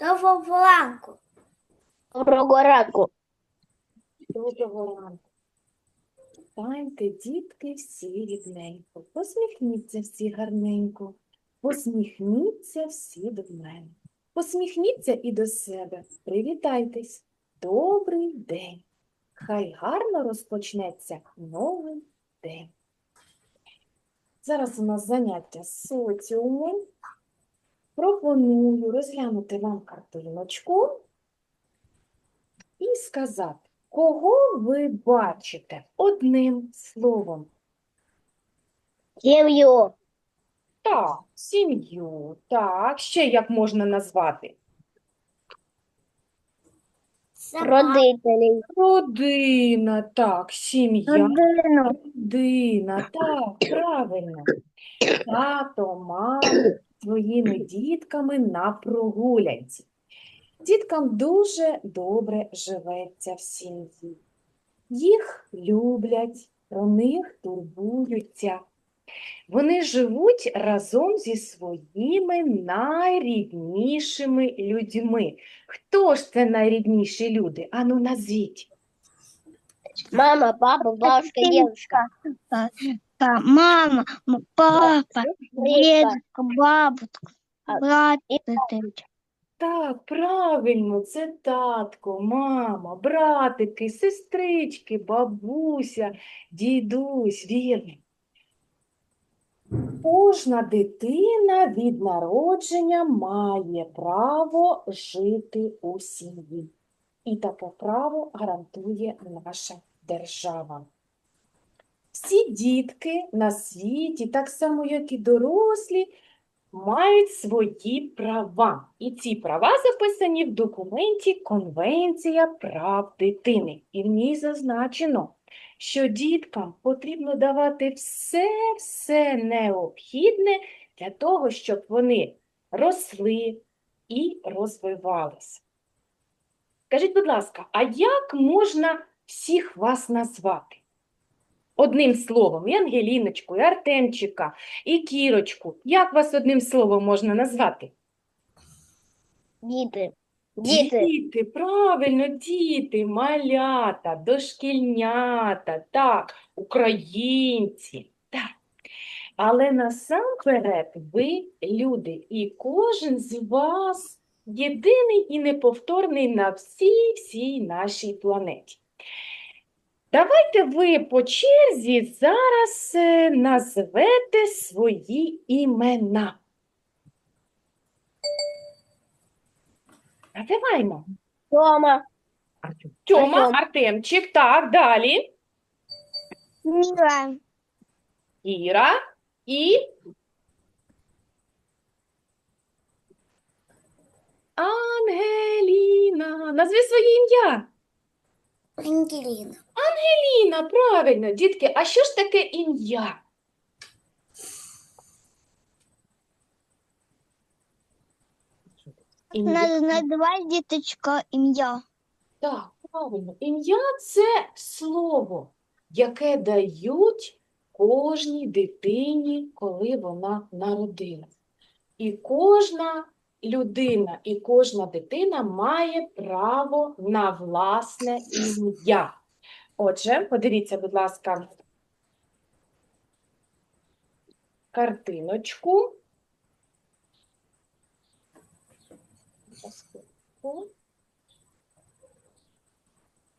Доброго ранку. Доброго ранку. Доброго ранку. Станьте, дітки, всі рідненько. Посміхніться всі гарненько. Посміхніться всі до мене. Посміхніться і до себе. Привітайтесь. Добрий день. Хай гарно розпочнеться новий день. Зараз у нас заняття з соціумом. Пропоную розглянути вам картиночку і сказати, кого ви бачите одним словом. Сім'ю. Так, сім'ю. Так, ще як можна назвати? Родителей. Родина, так, сім'я, Родину. родина, так, правильно. Тато, мама своїми дітками на прогулянці. Діткам дуже добре живеться в сім'ї. Їх люблять, про них турбуються. Вони живуть разом зі своїми найріднішими людьми. Хто ж це найрідніші люди? Ану, назвіть. Мама, папа, бабушка, дедушка. Та мама, папа, Рідка. дедушка, бабушка, брат. Так, правильно, це татко, мама, братики, сестрички, бабуся, дідусь, вірно. Кожна дитина від народження має право жити у сім'ї. І таке право гарантує наша держава. Всі дітки на світі, так само як і дорослі, мають свої права. І ці права записані в документі Конвенція прав дитини. І в ній зазначено, що діткам потрібно давати все-все необхідне для того, щоб вони росли і розвивалися. Скажіть, будь ласка, а як можна всіх вас назвати? Одним словом, і Ангеліночку, і Артемчика, і Кірочку. Як вас одним словом можна назвати? Діти. Діти. Діти, правильно, діти, малята, дошкільнята, так, українці. Так. Але насамперед ви люди, і кожен з вас єдиний і неповторний на всій всій нашій планеті. Давайте ви по черзі зараз е, назвете свої імена. Називаймо. Тома. Тьома, Артемчик, так, далі. Міла, Іра і Ангеліна. Назви своє ім'я. Ангеліна. Ангеліна, правильно. Дітки, а що ж таке ім'я? Ім'я. на- діточка ім'я. Так, правильно. Ім'я це слово, яке дають кожній дитині, коли вона народилась. І кожна людина, і кожна дитина має право на власне ім'я. Отже, подивіться, будь ласка, картиночку.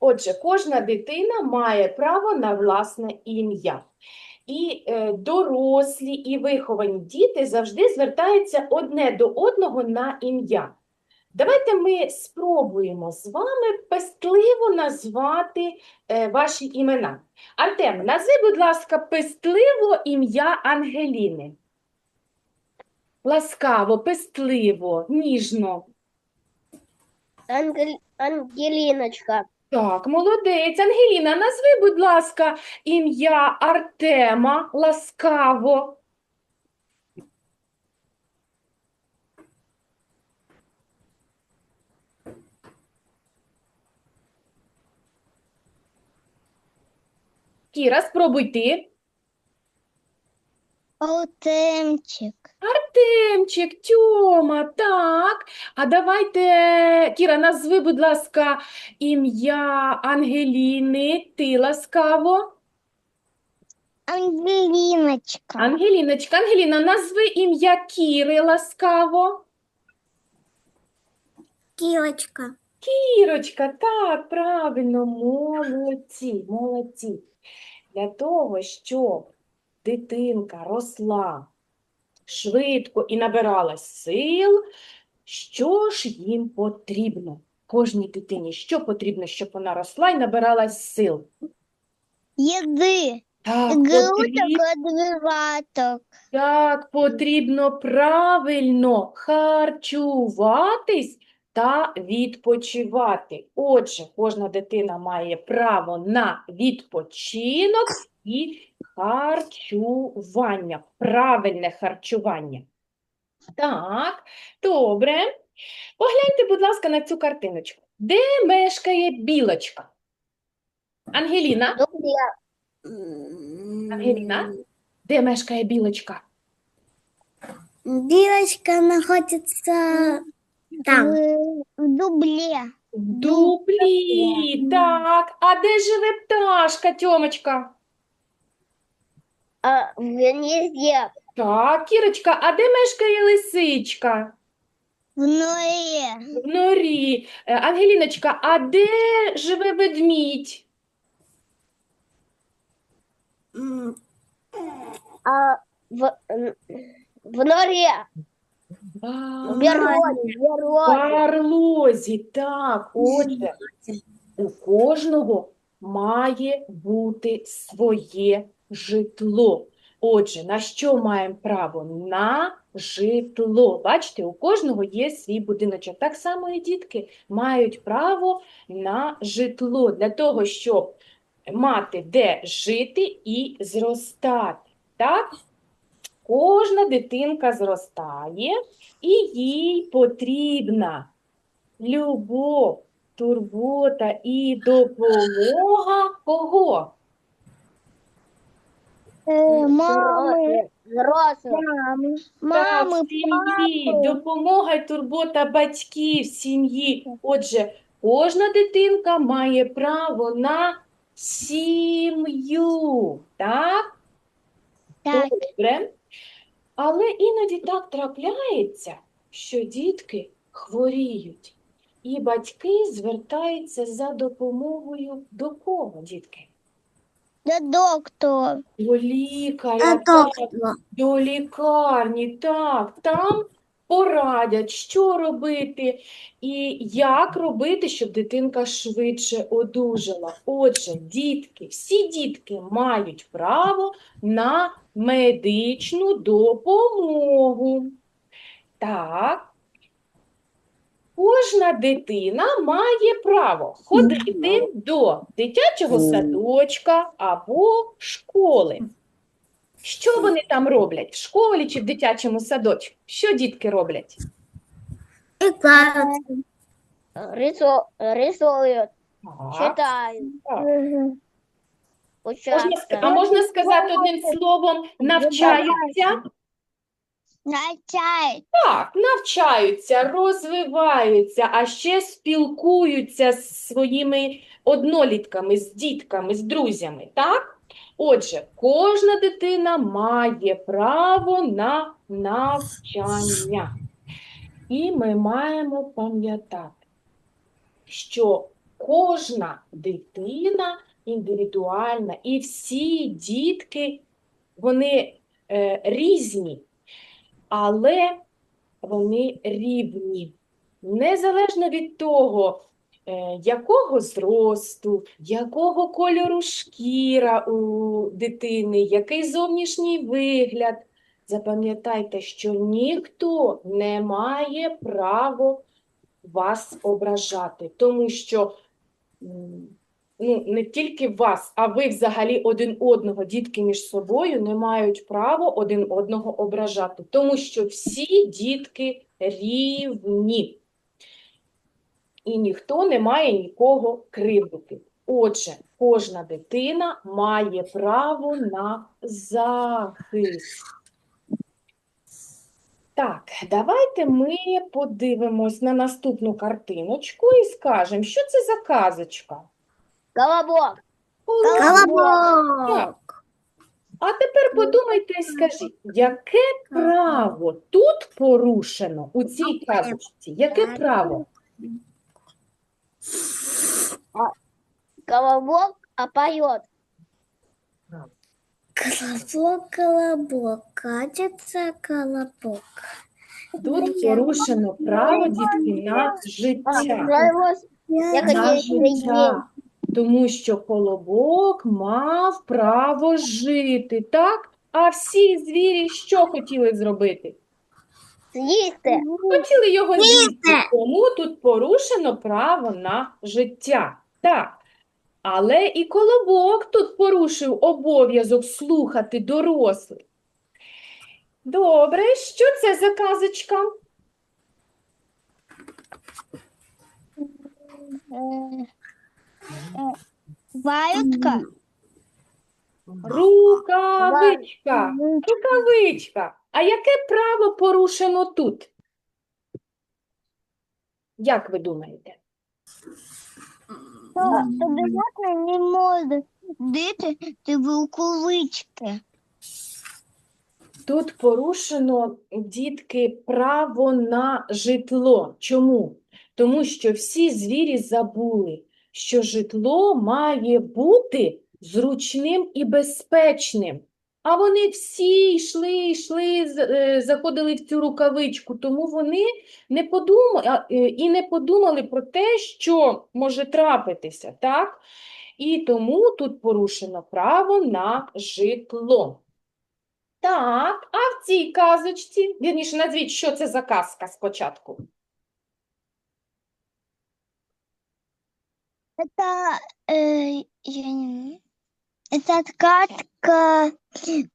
Отже, кожна дитина має право на власне ім'я. І е, дорослі, і виховані діти завжди звертаються одне до одного на ім'я. Давайте ми спробуємо з вами пестливо назвати е, ваші імена. Артем, назви, будь ласка, пестливо ім'я Ангеліни. Ласкаво, пестливо, ніжно. Ангел... Ангеліночка. Так, молодець. Ангеліна, назви, будь ласка, ім'я Артема ласкаво. Кіра, спробуй ти. Артемчик, Артемчик, Тьома, так. А давайте, Кіра, назви, будь ласка, ім'я Ангеліни. Ти ласкаво. Ангелиночка. Ангеліночка, Ангеліна, назви ім'я Кіри ласкаво. Кілочка. Кірочка, так, правильно, молодці, молодці. Для того, щоб дитинка росла швидко і набирала сил, що ж їм потрібно? Кожній дитині, що потрібно, щоб вона росла і набиралась сил? Еды. Так, Грудок потрібно, так, потрібно правильно харчуватись та відпочивати. Отже, кожна дитина має право на відпочинок і харчування, правильне харчування. Так, добре. Погляньте, будь ласка, на цю картиночку. Де мешкає білочка? Ангеліна, Ангеліна? де мешкає білочка? Білочка знаходиться там. В, дубле. В дуплі, так. А де живе пташка, Тьомочка? А, в гнезде. Так, Кірочка, а де мешкає лисичка? В норе. В норі. Е, Ангеліночка, а де живе ведмідь? А, в, в норе. В берлоге. В В берлоге. барлозі, так. Отже, у кожного має бути своє житло. Отже, на що маємо право? На житло. Бачите, у кожного є свій будиночок. Так само і дітки мають право на житло для того, щоб мати де жити і зростати. Так? Кожна дитинка зростає, і їй потрібна любов, турбота і допомога кого? Э, мамы. Взрослые. Мамы. Так, Мамы. в сім'ї, допомога і турбота батьків в сім'ї. Отже, кожна дитинка має право на сім'ю. Так? Так. Добре. Але іноді так трапляється, що дітки хворіють, і батьки звертаються за допомогою до кого, дітки? Да доктор. До лікаря, так, до лікарні, так, там порадять, що робити і як робити, щоб дитинка швидше одужала. Отже, дітки, всі дітки мають право на медичну допомогу. Так. Кожна дитина має право ходити до дитячого садочка або школи. Що вони там роблять в школі чи в дитячому садочку? Що дітки роблять? Рису, рисуют. Так, Читают. так. Можна, ск- Учатся. а можна сказати одним словом, навчаються? Начать. Так, навчаються, розвиваються, а ще спілкуються з своїми однолітками, з дітками, з друзями, так? Отже, кожна дитина має право на навчання. І ми маємо пам'ятати, що кожна дитина індивідуальна, і всі дітки, вони е, різні але вони рівні. Незалежно від того, е, якого зросту, якого кольору шкіра у дитини, який зовнішній вигляд. Запам'ятайте, що ніхто не має права вас ображати, тому що ну, не тільки вас, а ви взагалі один одного, дітки між собою не мають права один одного ображати, тому що всі дітки рівні. І ніхто не має нікого кривдити. Отже, кожна дитина має право на захист. Так, давайте ми подивимось на наступну картиночку і скажемо, що це за казочка? Колобок. Колобок. А тепер подумайте і скажіть, яке право тут порушено у цій казочці? Яке право? Колобок, а поет. Колобок, колобок, катится колобок. Тут порушено право дітки на життя. я На життя. Тому що колобок мав право жити, так? А всі звірі що хотіли зробити? съесть. Хотіли його з'їсти, тому тут порушено право на життя. Так. Але і колобок тут порушив обов'язок слухати дорослих. Добре, що це за казочка? Е, Ваютка. Рукавичка. Рукавичка. А яке право порушено тут? Як ви думаєте? То обов'язково не може дити ти рукавички. Тут порушено, дітки, право на житло. Чому? Тому що всі звірі забули, що житло має бути зручним і безпечним. А вони всі йшли, йшли, е, заходили в цю рукавичку, тому вони не подумали, і не подумали про те, що може трапитися, так? І тому тут порушено право на житло. Так, а в цій казочці, вірніше, назвіть, що це за казка спочатку. Это, э, я не... Это сказка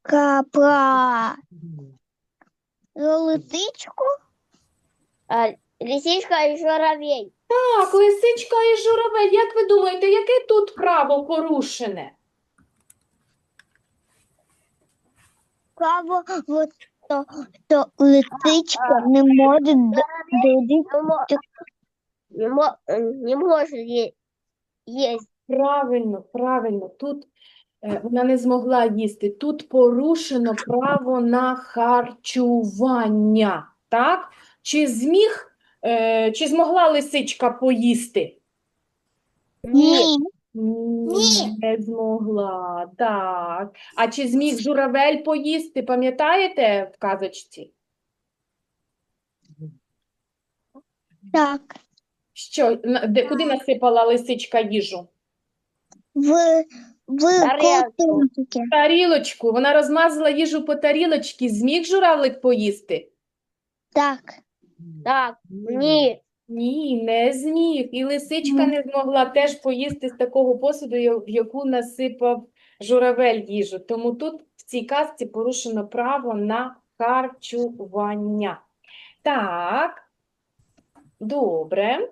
ка- про лисичку. А, лисичка и журавель. Так, лисичка і журавель, як ви думаєте, яке тут право порушене? Право, вот то, то лисичка не може д- дойти. Не, мо- не, мо- э, есть. Правильно, правильно, тут е, вона не змогла їсти. Тут порушено право на харчування, так? Чи зміг, е, чи змогла лисичка поїсти? Ні. Ні, не змогла, так. А чи зміг журавель поїсти, пам'ятаєте в казочці? Так. Що, на- де, куди насипала лисичка їжу? В, в Тарелку. Тарілочку. Вона розмазала їжу по тарілочці. Зміг журавлик поїсти? Так. Так, нет. Ні, не зміг. І лисичка не змогла теж поїсти з такого посуду, я- в яку насипав журавель їжу. Тому тут в цій казці порушено право на харчування. Так, добре.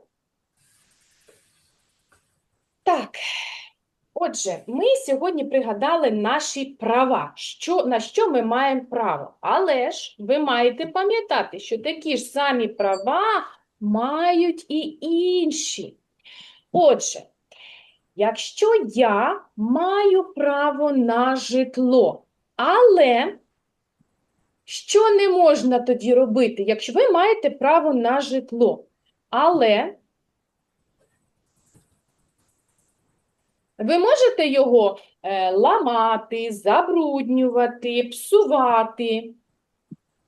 Так, отже, ми сьогодні пригадали наші права, що, на що ми маємо право. Але ж ви маєте пам'ятати, що такі ж самі права мають і інші. Отже, якщо я маю право на житло, але що не можна тоді робити, якщо ви маєте право на житло, але ви можете його е, ламати, забруднювати, псувати?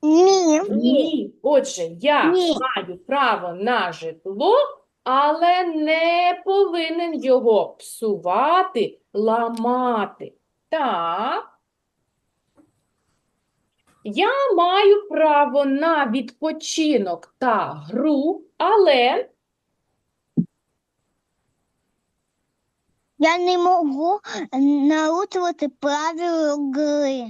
Ні. Ні. Отже, я Ні. маю право на житло, але не повинен його псувати, ламати. Так. Я маю право на відпочинок та гру, але Я не можу нарушувати правила гри.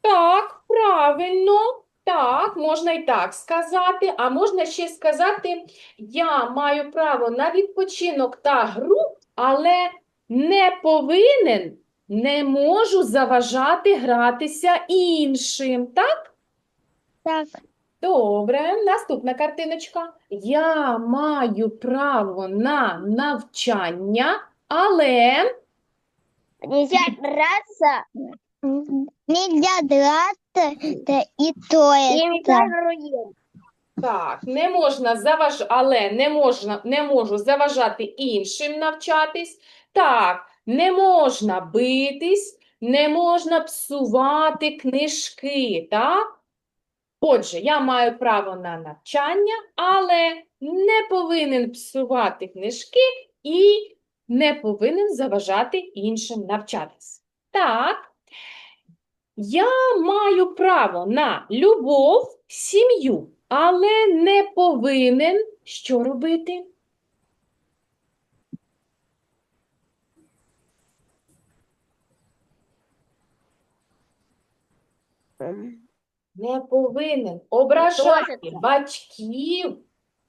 Так, правильно. Так, можна і так сказати, а можна ще сказати, я маю право на відпочинок та гру, але не повинен, не можу заважати гратися іншим. Так? Так. Добре, наступна картиночка. Я маю право на навчання, але Нельзя драться Нельзя драться и то и это. Так, не можна заваж... але не можна, не можу заважати іншим навчатись. Так, не можна битись, не можна псувати книжки, так? Отже, я маю право на навчання, але не повинен псувати книжки і не повинен заважати іншим навчатись. Так. Я маю право на любов, сім'ю, але не повинен що робити? Не повинен ображати батьків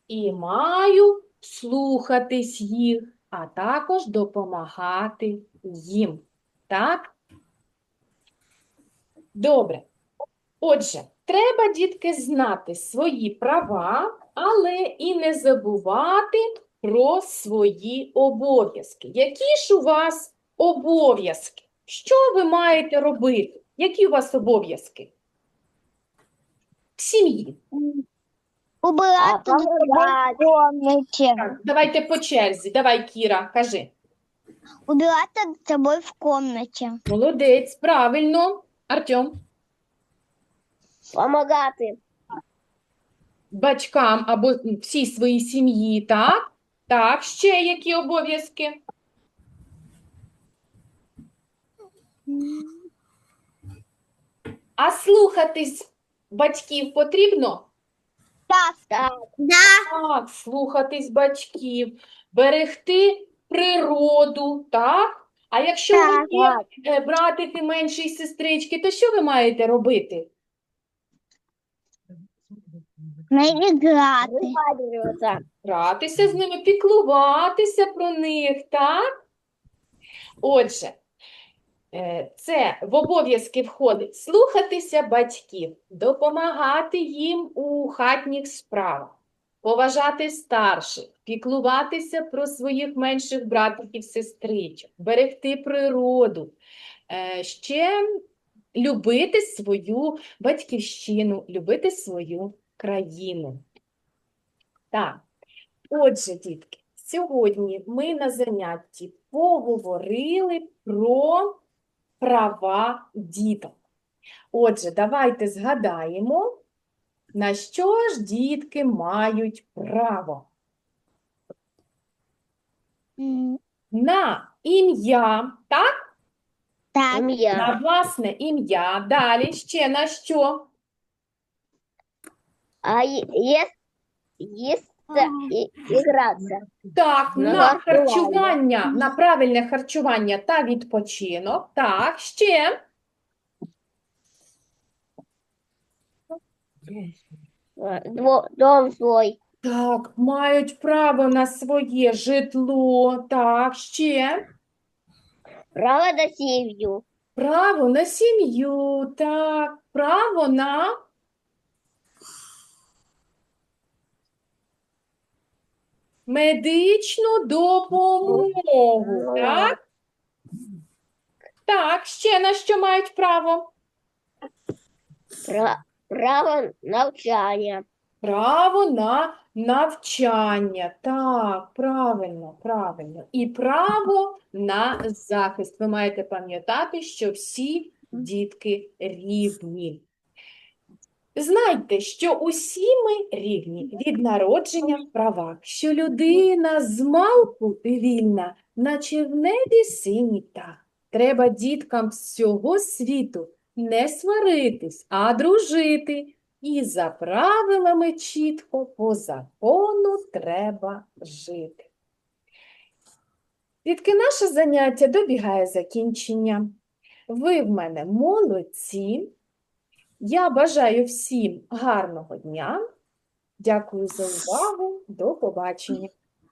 і маю слухатись їх, а також допомагати їм. Так? Добре. Отже, треба, дітки, знати свої права, але і не забувати про свої обов'язки. Які ж у вас обов'язки? Що ви маєте робити? Які у вас обов'язки? В сім'ї. За в комнате. Так, давайте по черзі. Давай, Кіра, кажи. Убираться за собой в комнате. Молодець, правильно. Артем, Помогати. батькам або всій своїй сім'ї, так? Так, ще які обов'язки? А слухатись батьків потрібно? Так, Так. Слухатись батьків, берегти природу, так? А якщо ви Так, є е, братики менші сестрички, то що ви маєте робити? наиграться. Гратися з ними, піклуватися про них, так? Отже, е, це в обов'язки входить слухатися батьків, допомагати їм у хатніх справах, поважати старших, піклуватися про своїх менших братиків, сестричок, берегти природу, е, ще любити свою батьківщину, любити свою країну. Так. Отже, дітки, сьогодні ми на занятті поговорили про права діток. Отже, давайте згадаємо, на що ж дітки мають право. На ім'я, так? Так, Ім'я. На власне ім'я. Далі ще на що? А є- є- ігратися. Так, На на харчування. харчування, на правильне харчування та відпочинок. Так, ще. Дво- Дом свой. Так, мають право на своє житло. Так, ще. Право на сім'ю. Право на сім'ю. Так, право на медичну допомогу. Так? Так, ще на що мають право? Пра- Право навчання. Право на навчання. Так, правильно, правильно. І право на захист. Ви маєте пам'ятати, що всі дітки рівні. Знайте, що усі ми рівні від народження в правах, що людина з малку вільна, наче в небі синій птах. Треба діткам всього світу не сваритись, а дружити. І за правилами чітко по закону треба жити. Дітки, наше заняття добігає закінчення. Ви в мене молодці. Я бажаю всім гарного дня. Дякую за увагу. До побачення.